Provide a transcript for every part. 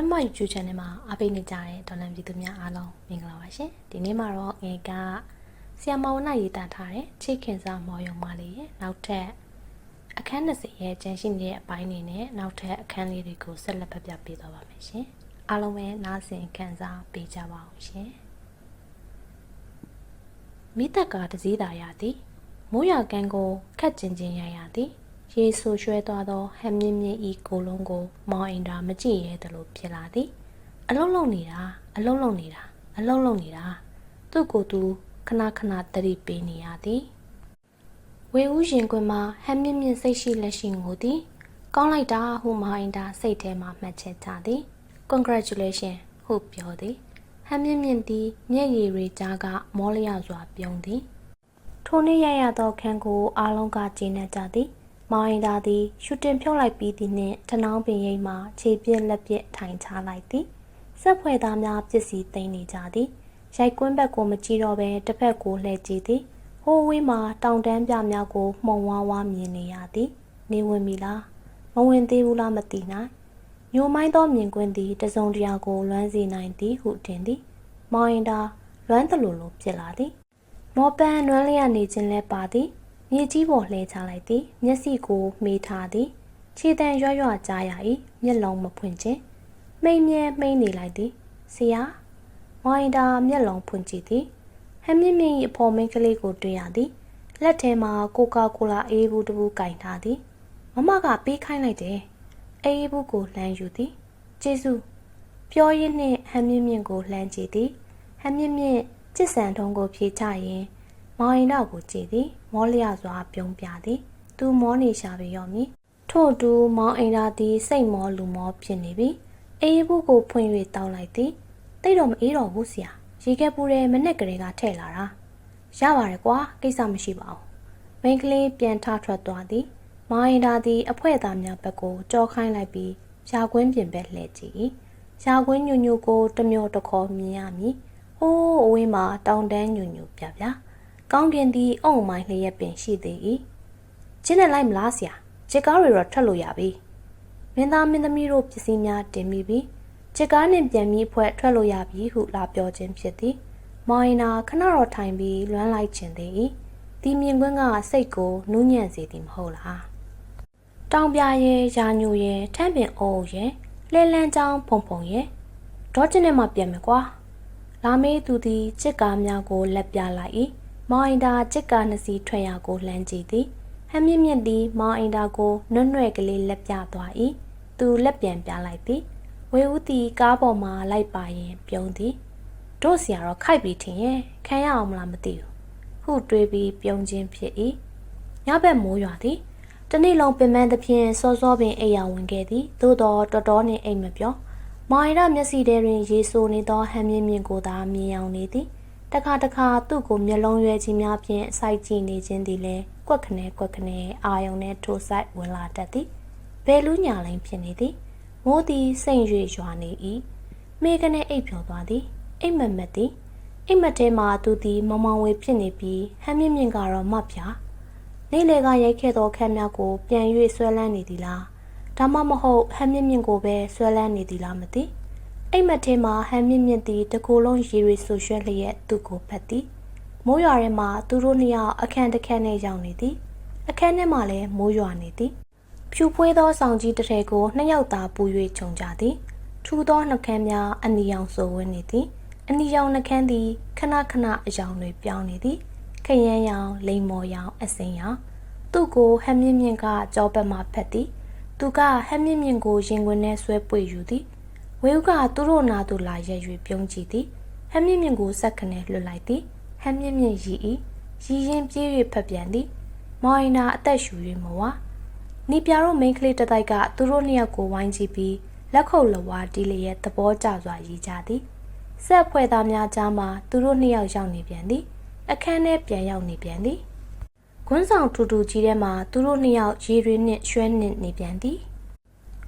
ရမ YouTube Channel မှာအားပေးနေကြတဲ့ဒေါ်လန်ပြည်သူများအားလုံးမင်္ဂလာပါရှင်ဒီနေ့မှာတော့ငယ်ကဆီယမောင်နာရေးသားထားတဲ့ချစ်ခင်စားမော်ယုံမလေးရဲ့နောက်ထပ်အခန်း20ရဲ့ကျန်ရှိနေတဲ့အပိုင်းတွေနဲ့နောက်ထပ်အခန်းလေးတွေကိုဆက်လက်ဖတ်ပြပေးသွားပါမယ်ရှင်အားလုံးပဲနားဆင်ခံစားပေးကြပါအောင်ရှင်မိသက်ကတစည်းသာရသည်မိုးရွာကန်းကိုခက်ကျင်ကျင်ရရသည် ရေဆူရွှဲသွားသောဟမ်မြင့်မြင့်ဤကိုလုံးကို မောင်အင်တာမကြည့်ရဲသလိုဖြစ်လာသည်အလုံးလုံးနေတာအလုံးလုံးနေတာအလုံးလုံးနေတာသူ့ကိုယ်သူခဏခဏတတိပေးနေရသည်ဝေဦးရင်ခွင်မှာဟမ်မြင့်မြင့်စိတ်ရှိလက်ရှိငိုသည်ကောင်းလိုက်တာဟုမောင်အင်တာစိတ်ထဲမှာမှတ်ချက်ချသည် congratulation ဟုပြောသည်ဟမ်မြင့်မြင့်သည်မျက်ရည်တွေကြားကမောလျစွာပြုံးသည်ထိုနေ့ရရသောခန်းကိုအားလုံးကကျေနပ်ကြသည်။ မောင်ရင်သာသည်ရှူတင်ဖြုတ်လိုက်ပြီးသည်နှင့်တနောင်းပင်ရိပ်မှခြေပြက်လက်ပြက်ထိုင်ချလိုက်သည်။ဆက်ဖွဲ့သားများပစ္စည်းသိမ်းနေကြသည်။ရိုက်ကွင်းဘက်ကိုမကြည့်တော့ဘဲတစ်ဖက်ကိုလှည့်ကြည့်သည်။ဟိုးဝေးမှတောင်တန်းပြများကိုမှုံဝါးဝါမြင်နေရသည်။နေဝင်ပြီလား။မဝင်သေးဘူးလားမသိနိုင်။ညိုမိုင်းသောမြင်ကွင်းသည်တစုံတရာကိုလွမ်းစေနိုင်သည်ဟုထင်သည်။မောင်ရင်သာလွမ်းတလူလိုဖြစ်လာသည်။မော်ပန်နွမ်းလျက်နေခြင်းလဲပါသည် မြေကြီးပေါ်လှဲချလိုက်သည် မျက်စိကိုမေးထားသည် ခြေတံရွရွကြားရ၏မျက်လုံးမဖွင့်ခြင်းမိန်မြဲမိန်နေလိုက်သည်ဆရာဝိုင်တာမျက်လုံးဖွင့်ကြည့်သည်ဟမ်မြင့်မြင့်၏အဖော်မိန်းကလေးကိုတွေ့ရသည်လက်ထဲမှာကိုကာကိုလာအေးဘူးတစ်ဘူးကင်ထားသည်မမကပေးခိုင်းလိုက်တယ်အေးဘူးကိုလှမ်းယူသည်ကျေးဇူးပြောရင်းနှင့်ဟမ်မြင့်မြင့်ကိုလှမ်းကြည့်သည်ဟမ်မြင့်မြင့်ကျစ်ဆန်ထုံးကိုဖြေချရင်မောင်ရင်တော့ကိုကြည့်သည် မောလျစွာပြုံးပြသည်သူမောနေရှာပေရောမည်ထို့တူမောင်အိမ်သာသည်စိတ်မောလူမောဖြစ်နေပြီအေးဘူးကိုဖွင့်၍တောင်းလိုက်သည်တိတ်တော့မအေးတော့ဘူးဆရာရေခဲပူတဲ့မနဲ့ကလေးကထဲ့လာတာရပါတယ်ကွာကိစ္စမရှိပါဘူးမိန်းကလေးပြန်ထထွက်သွားသည်မောင်အိမ်သာသည်အဖွဲသားများဘက်ကိုကြောခိုင်းလိုက်ပြီးရာကွင်းပြင်ဘက်လှည့်ကြည့်ရာကွင်းညိုညိုကိုတမျောတခေါ်မြင်ရမည်ဟိုးအဝေးမှာတောင်တန်းညိုညိုပြပြ ကောင်းကင်သည်အုံမိုင်းလျက်ပင်ရှိသေး၏ချင်းနဲ့လိုက်မလားဆရာချစ်ကားတွေတော့ထွက်လို့ရပြီမင်းသားမင်းသမီးတို့ပစ္စည်းများတင်မိပြီချစ်ကားနှင့်ပြန်ပြီးဖွဲ့ထွက်လို့ရပြီဟုလာပြောခြင်းဖြစ်သည်မောင်ရင်နာခဏတော့ထိုင်ပြီးလွမ်းလိုက်ခြင်းသေး၏ဒီမြင်ကွင်းကစိတ်ကိုနူးညံ့စေသည်မဟုတ်လားတောင်ပြရဲရာညိုရဲထမ်းပင်အိုးရဲလဲလန်းချောင်းဖုံဖုံရဲဒေါ်ကျင်းနဲ့မှပြန်မယ်ကွာလာမေးသူသည်ချစ်ကားများကိုလက်ပြလိုက်၏ မောင်အိန္ဒာချစ်ကားနှစ်စီးထွက်ရာကိုလှမ်းကြည့်သည်ဟမ်းမြင့်မြင့်သည်မောင်အိန္ဒာကိုနွတ်နွဲ့ကလေးလက်ပြသွား၏သူလက်ပြန်ပြလိုက်သည်ဝေဦးသည်ကားပေါ်မှလိုက်ပါရင်ပြုံးသည်တို့ဆရာတော့ခိုက်ပြီးထင်ရဲ့ခံရအောင်မလားမသိဘူးဟုတွေးပြီးပြုံးခြင်းဖြစ်၏ညဘက်မိုးရွာသည်တနေ့လုံးပင်ပန်းသဖြင့်စောစောပင်အိယာဝင်ခဲ့သည်သို့တော်တော်တော်နှင့်အိမ်မပြောမောင်ရမျက်စိထဲတွင် ရေဆိုနေသောဟမ်းမြင့်မြင့်ကိုသာမြင်အောင်နေသည် တခါတခါသူ့ကိုမျက်လုံးရွယ်ကြီးများဖြင့်စိုက်ကြည့်နေခြင်းသည်လည်းကွက်ခနဲကွက်ခနဲအာယုံနဲ့ထိုးဆိုင်ဝင်လာတတ်သည်ဘယ်လူညာလိမ့်ဖြစ်နေသည်မိုးသည်စိတ်ရွေရွာနေ၏မိကနေအိပ်ဖြော်သွားသည်အိမ်မက်မက်သည်အိမ်မက်ထဲမှာသူသည်မောင်မောင်ဝေဖြစ်နေပြီးဟမ်းမြင့်မြင့်ကတော့မဖြာနေလေကရိုက်ခဲ့သောခက်များကိုပြန်၍ဆွဲလန်းနေသည်လားဒါမှမဟုတ်ဟမ်းမြင့်မြင့်ကိုပဲဆွဲလန်းနေသည်လားမသိ အိမ်မက်ထဲမှာဟမ်းမြင့်မြင့်သည်တကူလုံးရေရီဆူရွှဲလျက်သူ့ကိုဖက်သည်မိုးရွာထဲမှာသူတို့နှစ်ယောက်အခန်းတစ်ခန်းနဲ့ရောက်နေသည်အခန်းထဲမှာလည်းမိုးရွာနေသည်ဖြူဖွေးသောဆောင်ကြီးတစ်ထည်ကိုနှစ်ယောက်သာပူ၍ခြုံကြသည်ထူသောနှကန်းများအနီရောင်ဆိုဝင်းနေသည်အနီရောင်နှကန်းသည်ခဏခဏအယောင်တွေပြောင်းနေသည်ခရမ်းရောင်လိမ္မော်ရောင်အစင်ရောင်သူ့ကိုဟမ်းမြင့်မြင့်ကကြောပတ်မှဖက်သည်သူကဟမ်းမြင့်မြင့်ကိုရင်ခွင်ထဲဆွဲပွေယူသည် ဝေဦးကသူတို့နာသူလာရက်၍ပြုံးကြည့်သည်ဟမ်းမြင့်မြင့်ကိုစက်ခနဲလွတ်လိုက်သည်ဟမ်းမြင့်မြင့်ရီ၏ရီရင်ပြေး၍ဖက်ပြန်သည်မော်ရင်နာအသက်ရှူ၍မဝါနီပြတို့မိန်းကလေးတစ်တိုက်ကသူတို့နှစ်ယောက်ကိုဝိုင်းကြည့်ပြီးလက်ခုပ်လဝါတီးလျက်သဘောကျစွာရီကြသည်ဆက်ဖွဲ့သားများကြားမှာသူတို့နှစ်ယောက်ရောက်နေပြန်သည်အခန်းထဲပြန်ရောက်နေပြန်သည်ကွန်းဆောင်ထူထူကြီးထဲမှာသူတို့နှစ်ယောက်ရေတွေနှင့်ရွှဲနှင့်နေပြန်သည်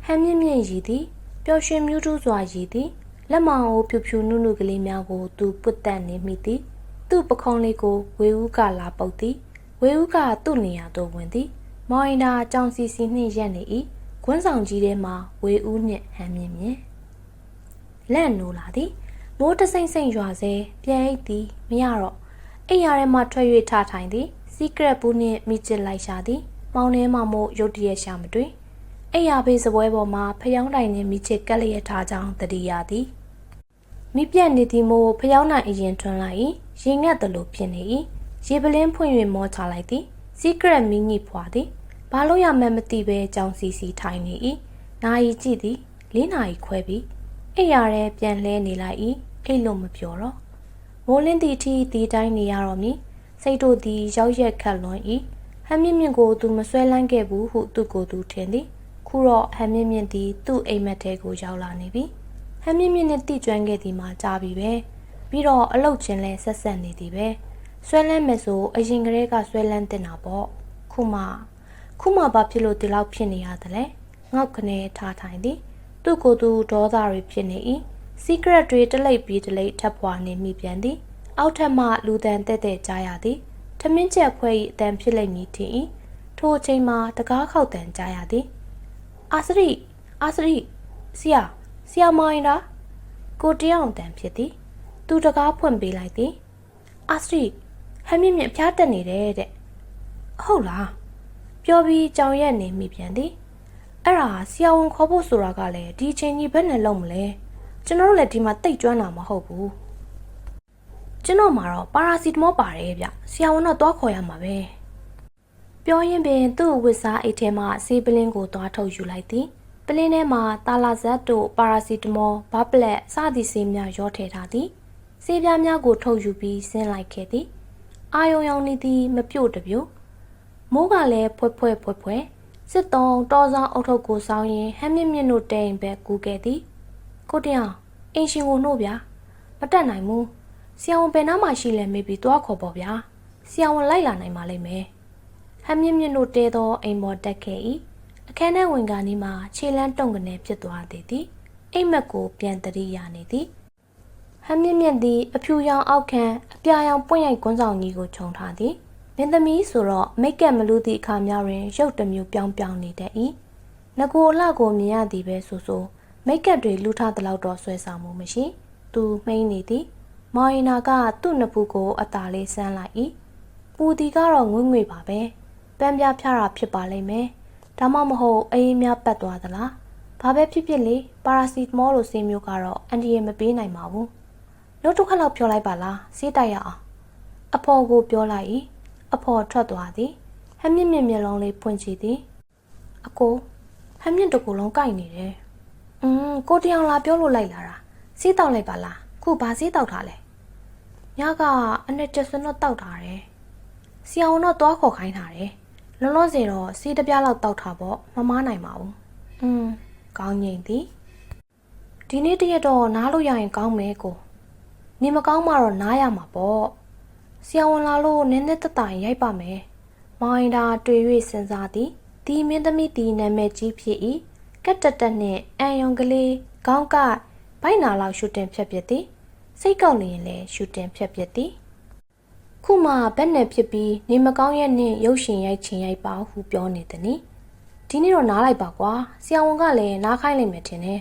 ဟမ်းမြင့်မြင့်ရီသည် ပျော်ရွှင်မြူးထူးစွာရည်သည်လက်မောင်အိုဖြူဖြူနုနုကလေးများကို သူပွတ်တက်နေမိသည်သူ့ပခုံးလေးကိုဝေဦးကလာပုတ်သည်ဝေဦးကသူ့နေရာသို့ဝင်သည်မောင်ရင်သာကြောင်စီစီနှင့်ရက်နေ၏ခွန်းဆောင်ကြီးထဲမှာဝေဦးနှင့်ဟန်မြင့်မြင့်လက်နိုးလာသည်မိုးတစိမ့်စိမ့်ရွာစေပြန်အိတ်သည်မရတော့အိမ်ရထဲမှထွက်၍ထထိုင်သည်စီကရက်ဘူးနှင့်မိချစ်လိုက်ရှာသည်မောင်နှဲမှမို့ရုတ်တရက်ရှာမတွေ့ အိမ်ရဘေးစပွဲပေါ်မှာဖျောင်းတိုင်နှင့်မိချစ်ကက်လျက်ထားကြောင်းတတိယသည်မိပြက်နေသည်မို့ဖျောင်းနိုင်အရင်ထွန်းလိုက်၏ရင်ငတ်သလိုဖြစ်နေ၏ရေပလင်းဖွင့်၍မောချလိုက်သည်စီကရက်မင်းကြီးဖွာသည်ဘာလို့ရမှန်းမသိဘဲကြောင်စီစီထိုင်နေ၏နာယီကြည့်သည်လေးနာရီခွဲပြီးအိပ်ရတဲ့ပြန်လဲနေလိုက်၏အိတ်လို့မပြောတော့မိုးလင်းသည့်အထိဒီတိုင်းနေရတော့မည်စိတ်တို့သည်ရောက်ရက်ခတ်လွန်၏ဟမ်းမြင့်မြင့်ကိုသူမဆွဲလန်းခဲ့ဘူးဟုသူကိုယ်သူထင်သည် ခုတော့ဟမ်းမြင့်မြင့်သည်သူ့အိမ်မက်ထဲကိုရောက်လာနေပြီဟမ်းမြင့်မြင့်နဲ့တိကျွမ်းခဲ့သည်မှကြာပြီပဲပြီးတော့အလုတ်ချင်းလဲဆက်ဆက်နေသည်ပဲဆွဲလန်းမယ်ဆိုအရင်ကတည်းကဆွဲလန်းတင်တာပေါ့ခုမှခုမှဘာဖြစ်လို့ဒီလောက်ဖြစ်နေရသလဲငေါက်ခနဲ့ထားထိုင်သည် သူ့ကိုယ်သူဒေါသတွေဖြစ်နေ၏စီကရက်တွေတလိပ်ပြီးတလိပ်ထပ်ဖွာနေမိပြန်သည် အောက်ထပ်မှလူတန်တဲ့တဲ့ကြားရသည်ထမင်းချက်ဖွဲ၏အတန်ဖြစ်လိမ့်မည်ထင်၏ထိုအချိန်မှာတကားခောက်တန်ကြားရသည် အာစရိအာစရိဆရာဆရာမိုင်းလားကိုတယောက်တန်ဖြစ်သည် သူတကားဖွင့်ပေးလိုက်သည်အာစရိဟမ်းမြင့်မြင့်အဖျားတက်နေတယ်တဲ့ဟုတ်လားပြောပြီးကြောင်ရက်နေမိပြန်သည်အဲ့ဒါဆရာဝန်ခေါ်ဖို့ဆိုတာကလည်းဒီအချိန်ကြီးဘယ်နဲ့လုံးမလဲကျွန်တော်တို့လည်းဒီမှာတိတ်ကျွမ်းတာမဟုတ်ဘူးကျွန်တော်မှာတော့ပါရာစီတမောပါတယ်ဗျဆရာဝန်တော့သွားခေါ်ရမှာပဲ ပြောရင်းပင်သူ့ဝစ်စားအိတ်ထဲမှာဆေးပလင်းကိုသွားထုတ်ယူလိုက်သည်ပလင်းထဲမှာတာလာဇက်တို့ပါရာစီတမောဘပလက်စသည့်ဆေးများရောထည့်ထားသည်ဆေးပြားများကိုထုတ်ယူပြီးဆင်းလိုက်ခဲ့သည်အာယုံရောင်နေသည်မပြို့တပြို့မိုးကလည်းဖွဲ့ဖွဲ့ဖွဲ့ဖွဲ့စစ်တုံးတော်ဆောင်အုတ်ထုတ်ကိုစောင်းရင်ဟမ်းမြင့်မြင့်တို့တဲအိမ်ဘက်ကူးခဲ့သည်ကိုတယောင်အင်ရှင်ကိုနှုတ်ဗျာမတက်နိုင်ဘူးဆရာဝန်ဘယ်နားမှာရှိလဲမေးပြီးသွားခေါ်ပေါ့ဗျာဆရာဝန်လိုက်လာနိုင်ပါလိမ့်မယ် ဟမ်းမြင့်မြင့်တို့တဲသောအိမ်ပေါ်တက်ခဲ့၏အခန်းထဲဝင်ကနေမှခြေလန်းတုံကနေဖြစ်သွားသည်သည်အိမ်မက်ကိုပြန်တရိယာနေသည်ဟမ်းမြင့်မြင့်သည်အဖြူရောင်အောက်ခံအပြာရောင်ပွင့်ရိုက်ကွန်းဆောင်ကြီးကိုခြုံထားသည်မင်းသမီးဆိုတော့မိတ်ကပ်မလူသည့်အခါများတွင်ရုပ်တစ်မျိုးပြောင်းပြောင်းနေတတ်၏ငကိုအလှကိုမြင်ရသည်ပဲဆိုဆိုမိတ်ကပ်တွေလူထားသလောက်တော့ဆွဲဆောင်မှုမရှိသူမှိန်နေသည်မော်ရင်နာကသူ့နှစ်ဖူးကိုအသာလေးဆန်းလိုက်၏ပူတီကတော့ငွေ့ငွေ့ပါပဲ ပန်းပြဖြားတာဖြစ်ပါလိမ့်မယ်ဒါမှမဟုတ်အေးများပတ်သွားသလားဘာပဲဖြစ်ဖြစ်လေပါရာစီတမောလိုဆေးမျိုးကတော့အန်တီရဲ့မပေးနိုင်ပါဘူးနောက်တစ်ခါလောက်ပြောလိုက်ပါလားဆေးတိုက်ရအောင်အဖေါ်ကိုပြောလိုက်၏အဖေါ်ထွက်သွားသည်ဟမ်းမြင့်မြင့်မျက်လုံးလေးဖွင့်ကြည့်သည်အကိုဟမ်းမြင့်တကူလုံးကိုက်နေတယ်อืมကိုတယောင်လာပြောလို့လိုက်လာတာဆေးတောက်လိုက်ပါလားခုဘာဆေးတောက်ထားလဲညကအနှစ်ချက်စနတော့တောက်ထားတယ်ဆီအောင်တော့သွားခေါ်ခိုင်းထားတယ် လုံးလုံးစေတော့ဆေးတစ်ပြားလောက်တောက်ထားပေါ့မမားနိုင်ပါဘူးอืมကောင်းငိမ့်သည်ဒီနေ့တရက်တော့နားလို့ရရင်ကောင်းမယ်ကိုနေမကောင်းမှတော့နားရမှာပေါ့ဆရာဝန်လာလို့နည်းနည်းတက်တိုင်ရိုက်ပါမယ်။မောင်ဒါတွေ့၍စဉ်းစားသည်။ဒီမင်းသမီးဒီနာမည်ကြီးဖြစ်၏။ကက်တက်တက်နှင့်အန်ယုံကလေးခေါင်းကဘိုက်နာလောက်ရှူတင်ဖြတ်ပြစ်သည်။စိတ်ကောက်နေရင်လည်းရှူတင်ဖြတ်ပြစ်သည်။ ခုမှဘက်နဲ့ဖြစ်ပြီးနေမကောင်းရဲ့နှင့်ရုပ်ရှင်ရိုက်ချင်ရိုက်ပါဟုပြောနေသည်နိ။ဒီနေ့တော့နားလိုက်ပါကွာ။ဆရာဝန်ကလည်းနားခိုင်းလိုက်မယ်ထင်တယ်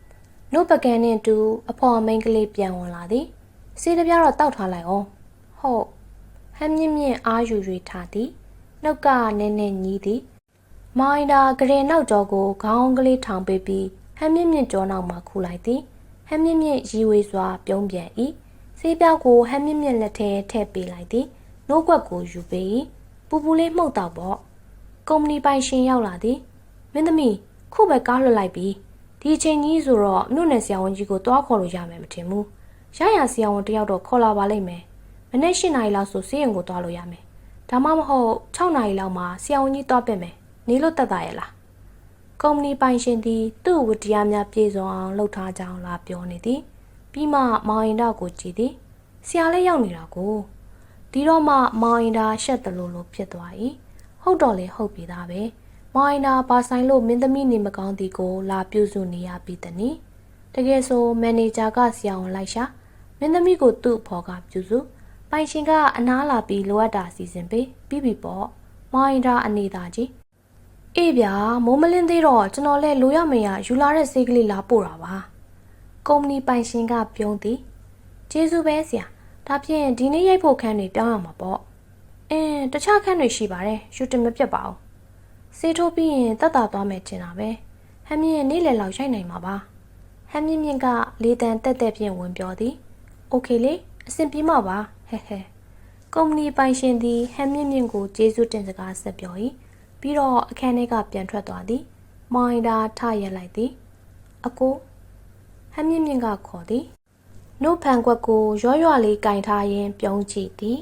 ။နို့ပကံနှင့်တူအဖော်အမိန်ကလေးပြန်ဝင်လာသည်။စေးတပြားတော့တောက်ထားလိုက်အောင်။ဟုတ်ဟမ်းမြင့်မြင့်အားယူ၍ထားသည်နှုတ်ကနည်းနည်းညီးသည်မိုင်းဒါဂရင်နောက်ကျော်ကိုခေါင်းကလေးထောင်ပေးပြီးဟမ်းမြင့်မြင့်ကျောနောက်မှခူလိုက်သည်ဟမ်းမြင့်မြင့်ရီဝေစွာပြုံးပြန်၏ ဆေးပြောက်ကိုဟမ်းမြင့်မြင့်လက်ထဲထည့်ပေးလိုက်သည်နှုတ်ကွက်ကိုယူပေး၏ပူပူလေးမှုတ်တော့ပေါ့ကုမ္ပဏီပိုင်ရှင်ရောက်လာသည်မင်းသမီးခုပဲကားလွှတ်လိုက်ပြီဒီအချိန်ကြီးဆိုတော့မြို့နယ်ဆရာဝန်ကြီးကိုတွားခေါ်လို့ရမယ်မထင်ဘူးရရဆရာဝန်တယောက်တော့ခေါ်လာပါလိမ့်မယ်မနေ့၈နာရီလောက်ဆိုဆေးရုံကိုသွားလို့ရမယ်။ဒါမှမဟုတ်6နာရီလောက်မှဆရာဝန်ကြီးသွားပင့်မယ်။နေလို့တက်တာရဲ့လား။ကုမ္ပဏီပိုင်ရှင်သည်သူ့ဝတ္တရားများပြည့်စုံအောင်လှုပ်ထားကြောင်းလာပြောနေသည်။ ပြီးမှမောင်ရင်တော့ကိုကြည်သည်။ဆရာလည်းရောက်နေတာကိုဒီတော့မှမောင်ရင်တာရှက်တလို့လို့ဖြစ်သွား၏။ဟုတ်တော့လေဟုတ်ပြီသားပဲ။မောင်ရင်တာဘာဆိုင်လို့မင်းသမီးနေမကောင်းသည်ကိုလာပြုစုနေရပြီတနည်း။တကယ်ဆိုမန်နေဂျာကဆရာဝန်လိုက်ရှာမင်းသမီးကိုသူ့ဖော်ကပြုစု။ပိုင်ရှင်ကအနားလာပြီးလိုအပ်တာစီစဉ်ပေးပြီးပြီပေါ့မိုင်းဒါအနေသာကြီးအေးဗျာမိုးမလင်းသေးတော့ကျွန်တော်လည်းလိုရမရယူလာတဲ့ဆေးကလေးလာပို့တာပါ ကုမ္ပဏီပိုင်ရှင်ကပြုံးသည်ကျေးဇူးပဲဆရာဒါဖြင့်ဒီနေ့ရိုက်ဖို့ခန်းတွေပြောင်းရမှာပေါ့အင်းတခြားခန်းတွေရှိပါတယ်ရှူတင်မပြတ်ပါဘူးစေးထိုးပြီးရင်တက်တာသွားမယ်ကျင်တာပဲဟမ်းမြင့်နေ့လယ်လောက်ရိုက်နိုင်မှာပါဟမ်းမြင့်မြင့်ကလေတံတက်တက်ဖြင့်ဝင်ပြောသည်โอเคလေအဆင်ပြေမှာပါဟဲဟဲကုမ္ပဏီပိုင်ရှင်သည်ဟမ်းမြင့်မြင့်ကိုကျေးဇူးတင်စကားဆက်ပြော၏ပြီးတော့အခန်းထဲကပြန်ထွက်သွားသည်မောင်ဒါထရက်လိုက်သည်အကို ဟမ်းမြင့်မြင့်ကခေါ်သည်နှုတ်ဖန်ကွက်ကိုရောရွလေးကင်ထားရင်းပြုံးကြည့်သည်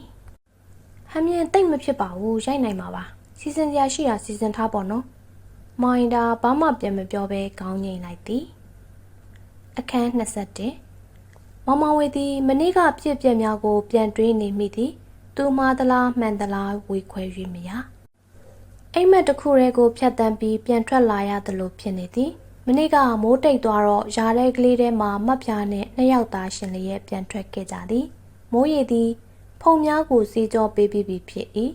ဟမ်းမြင့်တိတ်မဖြစ်ပါဘူးရိုက်နိုင်မှာပါစီစဉ်စရာရှိတာစီစဉ်ထားပေါ့နော်မောင်ဒါဘာမှပြန်မပြောဘဲခေါင်းငိမ့်လိုက်သည်အခန်း21မောင်မောင်ဝေသည်မနေ့ကပြည့်ပြက်များကို ပြန်တွေးနေမိသည်သူမှားသလားမှန်သလားဝေခွဲ၍မရအိမ်မက်တစ်ခုတည်းကိုဖြတ်တန်းပြီးပြန်ထွက်လာရသလိုဖြစ်နေသည် မနေ့ကမိုးတိတ်သွားတော့ယာတဲ့ကလေးထဲမှာမတ်ပြားနဲ့နှစ်ယောက်သားရှင်လျက်ပြန်ထွက်ခဲ့ကြသည်မိုးရည်သည်ဖုံများကိုစီကြောပေးပြီးပြီဖြစ်၏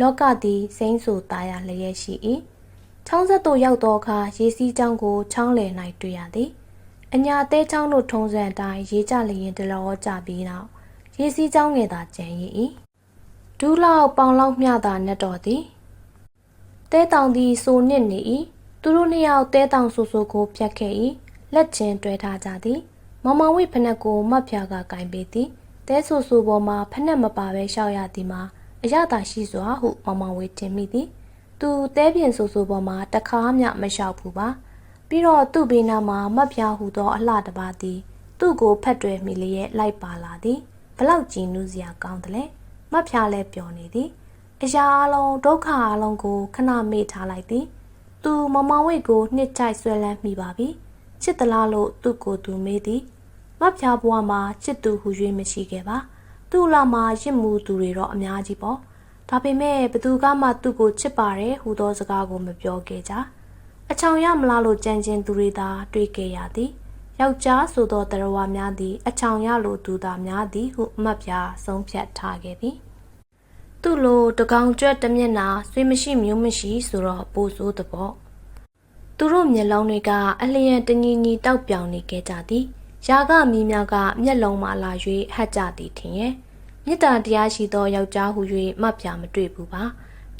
လောကသည်စိမ့်ဆူသားရလျက်ရှိ၏ချောင်းဆက်သို့ရောက်သောအခါရေစီးချောင်းကိုချောင်းလယ်၌တွေ့ရသည်အညာသေးချောင်းတို့ထုံးစံအတိုင်းရေကြလျင်တလောကြပြီးနောက်ရေစီးချောင်းငယ်သာကျန်ရ၏ဒူးလောက်ပေါင်လောက်မျှသာနှက်တော်သည်တဲတောင်သည်စိုးနစ်နေ၏ သူတို့နှစ်ယောက်တဲတောင်ဆူဆူကိုဖြတ်ခဲ့၏လက်ချင်းတွဲထားကြသည်မမဝိဖနက်ကိုမတ်ဖြာကကင်ပေးသည်တဲဆူဆူပေါ်မှာဖနက်မပါဘဲရှောက်ရသည်မှာအရသာရှိစွာဟုမမဝိတင်မိသည်သူတဲပြင်ဆူဆူပေါ်မှာတခါမှမလျှောက်ဘူးပါပြီးတော့သူ့ဘေးနားမှာမတ်ဖြာဟူသောအလှတပါသည် သူ့ကိုဖက်တွယ်မိလျက်လိုက်ပါလာသည်ဘလောက်ကြည်နူးစရာကောင်းတယ်လဲမတ်ဖြာလည်းပျော်နေသည်အရာအလုံးဒုက္ခအလုံးကိုခဏမေ့ထားလိုက်သည် သူမမောင်ဝိတ်ကိုနှစ်ချိုက်ဆွဲလန်းမိပါပြီချစ်သလားလို့သူ့ကိုယ်သူမေးသည်မဖျားဘွားမှာချစ်သူဟူ၍မရှိခဲ့ပါသူ့လာမှာရစ်မှုသူတွေတော့အများကြီးပေါ့ဒါပေမဲ့ဘသူကမှသူ့ကိုချစ်ပါတယ်ဟူသောစကားကိုမပြောခဲ့ကြအချောင်ရမလားလို့ကြံကျင်သူတွေသာတွေ့ခဲ့ရသည်ယောက်ျားဆိုသောတရဝများသည်အချောင်ရလိုသူသာများသည်ဟုအမတ်ပြားဆုံးဖြတ်ထားခဲ့သည် သူ့လိုတကောင်ကျွတ်တမျက်နာဆွေးမရှိမျိုးမရှိဆိုတော့ပိုဆိုးတပေါ့သူတို့မျက်လုံးတွေကအလျံတညီညီတောက်ပြောင်နေခဲ့ကြသည်ရာဂမီးများကမျက်လုံးမှလာ၍ဟတ်ကြသည်ထင်ရဲ့မေတ္တာတရားရှိသောယောက်ျားဟု၍မှတ်ပြမတွေ့ဘူးပါ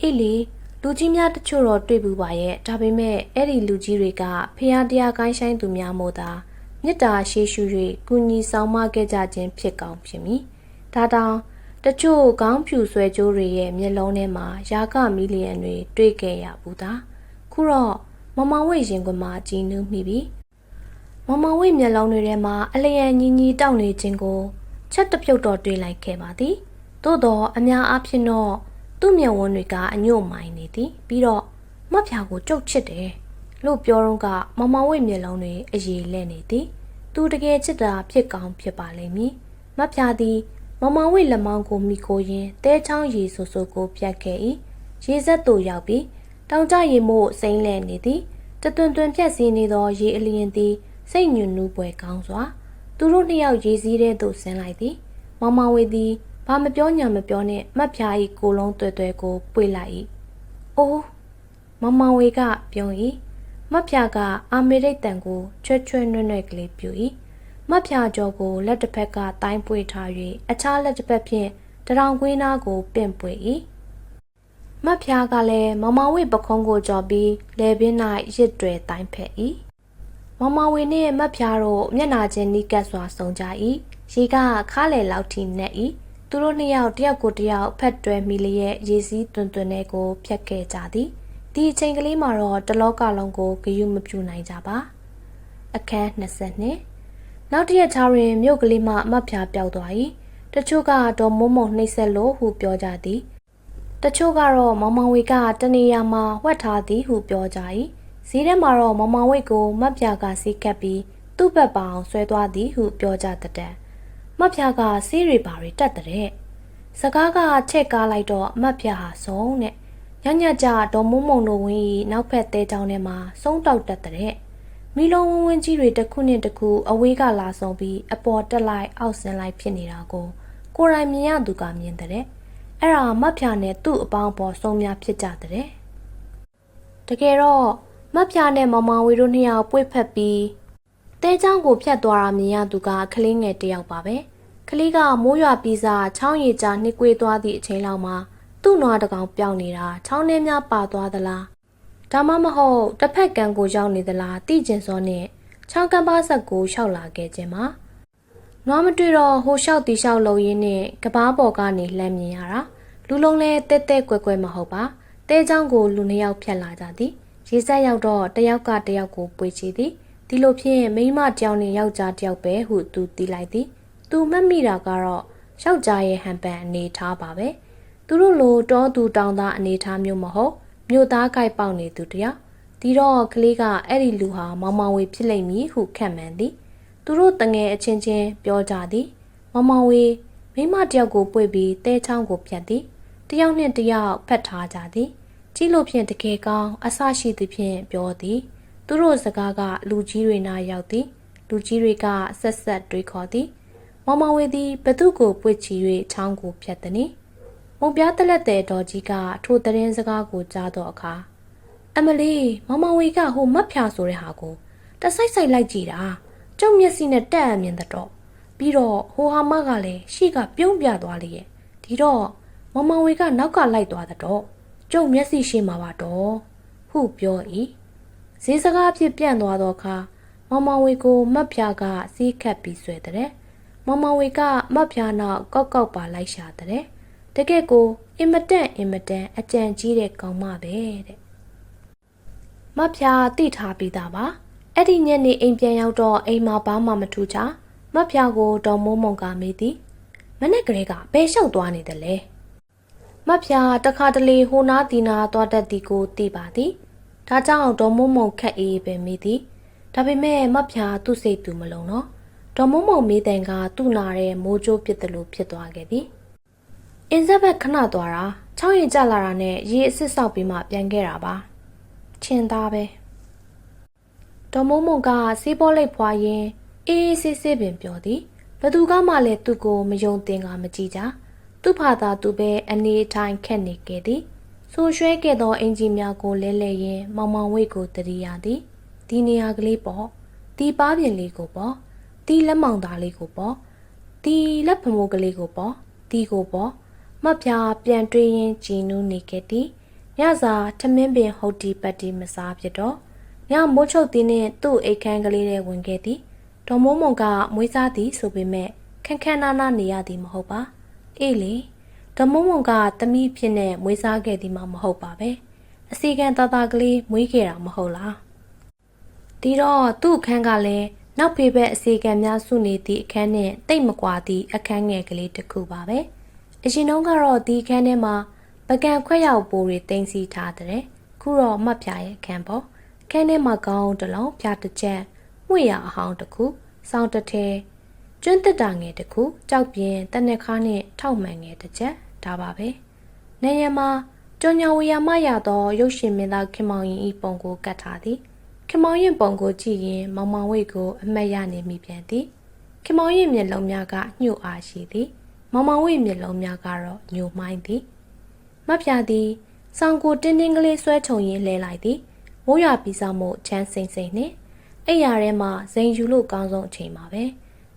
အေးလေလူကြီးများတချို့တော့တွေ့ဘူးပါရဲ့ဒါပေမဲ့အဲ့ဒီလူကြီးတွေကဖះတရားကိုင်းဆိုင်သူများမို့သာမေတ္တာရှိရှု၍ကုညီဆောင်မခဲ့ကြခြင်းဖြစ်ကောင်းဖြစ်မည်ဒါတောင် တချို့ခေါင်းဖြူဆွဲကြိုးတွေရဲ့မျက်လုံးထဲမှာရာဂမီလီယံတွေတွေ့ခဲ့ရဘူးသားခုတော့မမောင်ဝိတ်ရင်ကမှကြည်နူးမိပြီမမောင်ဝိတ်မျက်လုံးတွေထဲမှာအလျံညီညီတောက်နေခြင်းကိုချက်တပြုတ်တော့တွေ့လိုက်ခဲ့ပါသည်သို့တော့အများအားဖြင့်တော့သူ့မျက်ဝန်းတွေကအညို့မိုင်းနေသည်ပြီးတော့မတ်ဖြာကိုကြုတ်ချစ်တယ်လို့ပြောတော့ကမမောင်ဝိတ်မျက်လုံးတွေအရေလဲ့နေသည် သူတကယ်ချစ်တာဖြစ်ကောင်းဖြစ်ပါလိမ့်မည်မတ်ဖြာသည် မမောင်ဝိလက်မောင်းကိုမိကိုရင်တဲချောင်းရီဆူဆူကိုပြတ်ခဲ့၏ရေဆက်သို့ရောက်ပြီးတောင်ကျရေမို့စိမ့်လဲနေသည်တသွန်သွန်ဖြတ်စည်းနေသောရေအလျင်သည်စိတ်ညွန်နူးပွဲကောင်းစွာ သူတို့နှစ်ယောက်ရေစည်းထဲသို့ဆင်းလိုက်သည်မမောင်ဝေသည်ဘာမပြောညာမပြောနဲ့မတ်ဖြာ၏ကိုလုံးတွဲတွဲကိုပွေလိုက်၏အိုးမမောင်ဝေကပြုံး၏မတ်ဖြာကအာမေရိတ်တန်ကိုချွဲချွဲနွဲ့နွဲ့ကလေးပြူ၏ မတ်ဖြာကျော်ကိုလက်တစ်ဖက်ကတိုင်းပွေထား၍အခြားလက်တစ်ဖက်ဖြင့်တရောင်ကွင်းသားကိုပင့်ပွေ၏မတ်ဖြာကလည်းမမဝိပခုံးကိုကြော်ပြီးလေပင်၌ရစ်တွေတိုင်းဖက်၏မမဝေနှင့်မတ်ဖြားတို့မျက်နာချင်းနီးကပ်စွာဆုံကြ၏ရေကခါလေလောက်ထိနှက်၏သူတို့နှစ်ယောက်တယောက်ကိုတယောက်ဖက်တွဲမိလျက်ရေစည်းတွင်တွင်နဲ့ကိုဖြတ်ခဲ့ကြသည်ဒီအချိန်ကလေးမှာတော့တလောကလုံးကိုဂယုမပြူနိုင်ကြပါအခန်း20 နှစ်နောက်တစ်ရက်ချားတွင်မြို့ကလေးမှအမတ်ဖြာပျောက်သွား၏တချို့ကတော့မုံမုံနှိမ့်ဆက်လို့ဟုပြောကြသည်တချို့ကတော့မောင်မောင်ဝေကတနေရာမှာဝတ်ထားသည်ဟုပြောကြ၏ဈေးထဲမှာတော့မောင်မောင်ဝေကိုမတ်ဖြာကစီးကပ်ပြီးသူ့ဘက်ပအောင်ဆွဲသွားသည်ဟုပြောကြတဲ့မတ်ဖြာကစီးရီပါရီတက်တဲ့စကားကချက်ကားလိုက်တော့မတ်ဖြာဟာဆုံးနဲ့ညညကြဒေါ်မုံမုံတို့ဝင်းဤနောက်ဖက်တဲချောင်းထဲမှာစုံတောက်တက်တဲ့ မီလုံးဝင်းဝင်းကြီးတွေတစ်ခုနဲ့တစ်ခုအဝေးကလာဆုံးပြီးအပေါ်တက်လိုက်အောက်ဆင်းလိုက်ဖြစ်နေတာကိုကိုယ်တိုင်မြင်ရသူကမြင်တဲ့အဲ့ဒါမတ်ဖြာနဲ့သူ့အပေါင်းပေါ်ဆုံးများဖြစ်ကြတဲ့တကယ်တော့မတ်ဖြာနဲ့မောင်မောင်ဝေတို့နှစ်ယောက်ပွေ့ဖက်ပြီးတဲချောင်းကိုဖြတ်သွားတာမြင်ရသူကကလေးငယ်တစ်ယောက်ပါပဲကလေးကမိုးရွာပြီးစားချောင်းရည်ကြာနှိကွေးသွားသည့်အချိန်လောက်မှာသူ့နွားတစ်ကောင်ပျောက်နေတာချောင်းထဲများပါသွားသလား ဒါမှမဟုတ်တစ်ဖက်ကံကိုရောက်နေသလားတိကျင်စောနဲ့ချောင်းကမ်းပါဆက်ကိုရှောက်လာခဲ့ခြင်းမှာနွားမတွေ့တော့ဟိုလျှောက်တီလျှောက်လုံရင်းနဲ့ကဘာပေါ်ကနေလှမ်းမြင်ရတာလူလုံးလဲတဲတဲကွယ်ကွယ်မဟုတ်ပါတဲချောင်းကိုလူနှစ်ယောက်ဖြတ်လာကြသည်ရေဆက်ရောက်တော့တယောက်ကတယောက်ကိုပွေချီသည်ဒီလိုဖြင့်မိန်းမတယောက်နဲ့ယောက်ျားတယောက်ပဲဟုသူတီးလိုက်သည်သူမှတ်မိတာကတော့ယောက်ျားရဲ့ဟန်ပန်အနေထားပါပဲသူတို့လိုတောသူတောင်သားအနေထားမျိုးမဟုတ် မြို့သားကြိုက်ပေါက်နေသူတယောက်ဒီတော့ကလေးကအဲ့ဒီလူဟာမောင်မောင်ဝေဖြစ်လိမ့်မည်ဟုခန့်မှန်းသည်သူတို့တငယ်အချင်းချင်းပြောကြသည်မောင်မောင်ဝေမိန်းမတယောက်ကိုပွေပြီးတဲချောင်းကိုဖြတ်သည်တယောက်နှင့်တယောက်ဖက်ထားကြသည်ကြည့်လို့ဖြင့်တကယ်ကောင်းအဆရှိသည်ဖြင့်ပြောသည် သူတို့စကားကလူကြီးတွေနာရောက်သည် လူကြီးတွေကဆက်ဆက်တွေးခေါ်သည်မောင်မောင်ဝေသည်ဘသူကိုပွေချီ၍ချောင်းကိုဖြတ်သည်။ မုံပြားတလက်တဲ့တော်ကြီးကထိုတရင်စကားကိုကြားတော့အခါအမလီမောင်မောင်ဝေကဟိုမတ်ဖြာဆိုတဲ့ဟာကိုတဆိုက်ဆိုင်လိုက်ကြည့်တာကျုံမျက်စိနဲ့တက်အမြင်တော့ပြီးတော့ဟိုဟာမကလည်းရှေ့ကပြုံးပြသွားလေရဲ့ဒီတော့မောင်မောင်ဝေကနောက်ကလိုက်သွားတော့ကျုံမျက်စိရှိမှာပါတော့ဟုပြော၏ဈေးစကားဖြစ်ပြန့်သွားတော့အခါမောင်မောင်ဝေကိုမတ်ဖြာကစီးခတ်ပြီးဆွဲတဲ့မောင်မောင်ဝေကမတ်ဖြာနောက်ကောက်ကောက်ပါလိုက်ရှာတဲ့ တကယ့်ကိုအင်မတန်အင်မတန်အကြံကြီးတဲ့ကောင်မပဲတဲ့မတ်ဖြာတိထားပြီးသားပါအဲ့ဒီညနေအိမ်ပြန်ရောက်တော့အိမ်မှာဘာမှမထူးချမတ်ဖြာကိုတော်မိုးမုံကမေးသည်မနေ့ကလေးကဘယ်လျှောက်သွားနေတယ်လဲမတ်ဖြာတခါတလေဟိုနာဒီနာသွားတတ်သည်ကိုသိပါသည်ဒါကြောင့်တော်မိုးမုံခက်အေးပဲမေးသည်ဒါပေမဲ့မတ်ဖြာသူ့စိတ်သူမလုံးတော့ဒေါ်မုံမုံမေးတဲ့ကသူ့နာတဲ့မိုးကြိုးပစ်တယ်လို့ဖြစ်သွားခဲ့သည် အင်းဆက်ဘက်ခဏသွားတာချောင်းရင်ကျလာတာနဲ့ရေအစ်စ်ဆောက်ပြီးမှပြန်ခဲ့တာပါချင်းသားပဲဒေါ်မုံမုံကစေးပေါ်လိပ်ဖွာရင်အေးအေးဆေးဆေးပင်ပြောသည်ဘသူကမှလည်းသူ့ကိုမယုံတင်ကမကြည့်ကြသူ့ဖာသာသူပဲအနေထိုင်ခက်နေခဲ့သည်ဆိုရွှဲခဲ့သောအင်ဂျီများကိုလဲလဲရင်းမောင်မောင်ဝိတ်ကိုတရိယာသည်ဒီနေရာကလေးပေါ့ဒီပါပြင်လေးကိုပေါ့ဒီလက်မောင်သားလေးကိုပေါ့ဒီလက်ဖမိုးကလေးကိုပေါ့ဒီကိုပေါ့ မပြပြန်တွေးရင်ကြည်နူးနေခဲ့သည်ညစာထမင်းပင်ဟုတ်တီပတ်တီမစားဖြစ်တော့ညမိုးချုပ်သည်နှင့်သူ့အိတ်ခမ်းကလေးထဲဝင်ခဲ့သည်ဒေါ်မိုးမုံကမွေးစားသည်ဆိုပေမဲ့ခန်းခန်းနာနာနေရသည်မဟုတ်ပါအေးလေဒေါ်မိုးမုံကသမီးဖြစ်နဲ့မွေးစားခဲ့သည်မှမဟုတ်ပါပဲအစီကံတသားကလေးမွေးခဲ့တာမဟုတ်လားဒီတော့သူ့အခန်းကလည်းနောက်ဖေဘက်အစီကံများစုနေသည့်အခန်းနှင့်တိတ်မကွာသည့်အခန်းငယ်ကလေးတစ်ခုပါပဲ အရင်တုန်းကတော့ဒီအခန်းထဲမှာပကံခွက်ရောက်ပိုးတွေတင်စီထားတဲ့ခုတော့မှတ်ပြရဲ့အခန်းပေါ့အခန်းထဲမှာကောင်းတစ်လုံးပြတစ်ချက်မှွေရအဟောင်းတစ်ခုစောင်းတစ်ထဲကျွန်းတက်တာငယ်တစ်ခုကြောက်ပြင်းတနက်ခါနဲ့ထောက်မှန်ငယ်တစ်ချက်ဒါပါပဲနေရမှာကြောင်ညာဝေယမရသောရုပ်ရှင်မင်းသားခင်မောင်ရင်ဤပုံကိုကတ်ထားသည်ခင်မောင်ရင်ပုံကိုကြည့်ရင် မောင်မောင်ဝိတ်ကို အမတ်ရနေမိပြန်သည်ခင်မောင်ရင်မျက်လုံးများကညှို့အားရှိသည် မောင်မောင်ဝိတ်မျက်လုံးများကတော့ညှို့မိုင်းသည်မဖျားသည်ဆောင်းကိုတင်းတင်းကလေးဆွဲချုံရင်းလဲလိုက်သည်မိုးရွာပြီးဆောင်မှုချမ်းစိမ့်စိမ့်နှင့်အိယာထဲမှာဇိမ်ယူလို့ကောင်းဆုံးအချိန်ပါပဲ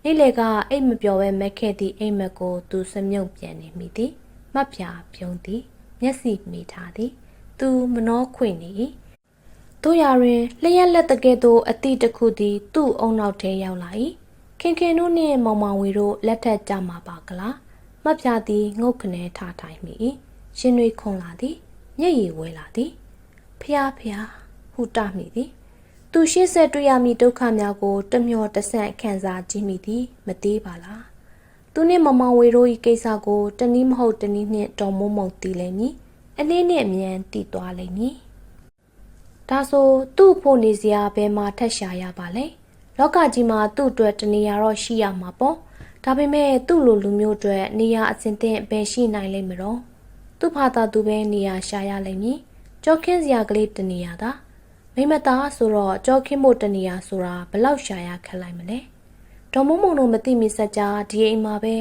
နေ့လေကအိတ်မပျော်ပဲမက်ခဲ့သည့်အိမ်မက်ကိုသူစမြုပ်ပြန်နေမိသည်မဖျားပြုံးသည်မျက်စိမိထားသည် သူမနှောခွေနေ၏တို့ရတွင်လျက်လက်တကဲ့သို့အတိတစ်ခုသည် သူ့အုံနောက်ထဲရောက်လာ၏ခင်ခင်တို့နှင့်မောင်မောင်ဝေတို့လက်ထက်ကြမှာပါကလား မဖျားသည်ငုတ်ခနဲထထိုင်မိ၏ရှင်တွေခွန်လာသည်မျက်ရည်ဝဲလာသည်ဖျားဖျားဟုတမိသည်သူရှေ့ဆက်တွေ့ရမည့်ဒုက္ခများကိုတမျောတဆန့်ခံစားကြည့်မိသည်မသေးပါလားသူနှင့်မမောင်ဝေတို့၏ကိစ္စကိုတနည်းမဟုတ်တနည်းနှင့်တော်မုံမုံတီးလိမ့်မည်အနည်းနှင့်အမြန်တည်သွားလိမ့်မည်ဒါဆိုသူ့ဖို့နေစရာဘယ်မှာထက်ရှာရပါလဲလောကကြီးမှာသူ့အတွက်တနေရာတော့ရှိရမှာပေါ့ ဒါပေမဲ့သူ့လိုလူမျိုးအတွက်နေရာအစဉ်သင့်ဘယ်ရှိနိုင်လိမ့်မလို့သူ့ဖာသာသူပဲနေရာရှာရလိမ့်မည်ကြောခင်းစရာကလေးတနေရာသာမိမသားဆိုတော့ကြောခင်းဖို့တနေရာဆိုတာဘလောက်ရှာရခက်လိုက်မလဲဒေါ်မုံမုံတို့မသိမိစကြဒီအိမ်မှာပဲ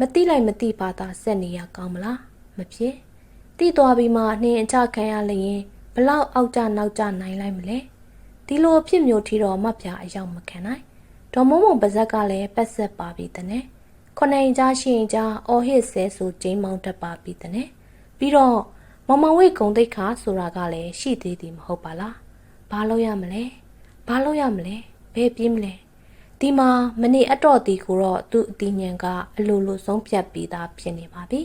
မသိလိုက်မသိပါသာဆက်နေရကောင်းမလားမဖြစ်တိသွားပြီးမှနှင်းအချခံရလျင်ဘလောက်အောက်ကျနောက်ကျနိုင်လိုက်မလဲဒီလိုအဖြစ်မျိုးထီတော့မပြအရောက်မခံနိုင် ဒေါ်မုံမုံပါဇက်ကလည်းပတ်ဆက်ပါပြီတနဲ့ခொနေကြားရှိရင်ကြားအော်ဟစ်ဆဲဆိုကျင်းမောင်းတတ်ပါပြီတနဲ့ပြီးတော့မင်မောင်ဝိတ်ဂုံတိတ်ခါဆိုတာကလည်းရှိသေးသည်မဟုတ်ပါလားဘာလို့ရမလဲဘာလို့ရမလဲဘယ်ပြေးမလဲဒီမှာမနေအတော့တီကိုတော့သူ့အတီညံကအလိုလိုဆုံးဖြတ်ပြီးသားဖြစ်နေပါပြီ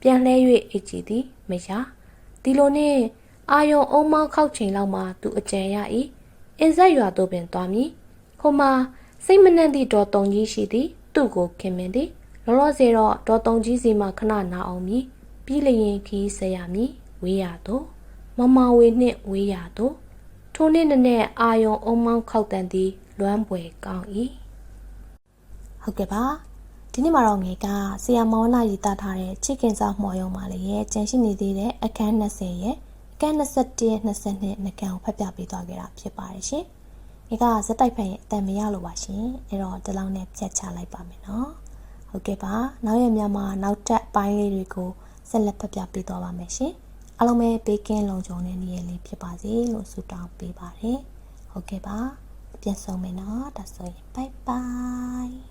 ပြန်လဲ၍အိတ်ကြည့်သည်မရဒီလိုနဲ့အာယုံအုံမောင်းခောက်ချိန်လောက်မှသူအကြံရ၏အင်းဆက်ရွာသို့ပင်သွားမည်ဟိုမှာ စိတ်မနှံ့သည့်ဒေါ်တုံကြီးရှိသည် သူ့ကိုခင်မင်သည်လောလောဆယ်တော့ဒေါ်တုံကြီးစီမှခဏနာအောင်မည်ပြီးလျင်ခီးဆက်ရမည်ဝေးရတော့မမဝေနှင့်ဝေးရတော့ထိုနေ့နနဲ့အာယုံအုံမောင်းခောက်တန်သည်လွမ်းပွေကောင်း၏ဟုတ်ကဲ့ပါဒီနေ့မှာတော့ငယ်ကဆရာမောင်နာရေးသားထားတဲ့ချစ်ခင်စာမှော်ရုံပါလေရဲ့ကျန်ရှိနေသေးတဲ့အခန်း20ရဲ့အခန်း21 22နှစ်ကန်ကိုဖတ်ပြပေးသွားခဲ့တာဖြစ်ပါတယ်ရှင်။ ဒီကဇက်တိုက်ဖက်ရဲ့အတန်မရလို့ပါရှင်။အဲ့တော့ဒီလောက်နဲ့ဖြတ်ချလိုက်ပါမယ်နော်။ဟုတ်ကဲ့ပါ။နောက်ရက်များမှာနောက်ထပ်ပိုင်းလေးတွေကိုဆက်လက်ဖတ်ပြပေးသွားပါမယ်ရှင်။အားလုံးပဲဘေးကင်းလုံခြုံတဲ့နေ့ရက်လေးဖြစ်ပါစေလို့ဆုတောင်းပေးပါတယ်။ဟုတ်ကဲ့ပါ။ပြန်ဆုံးမယ်နော်။ဒါဆိုရင် bye bye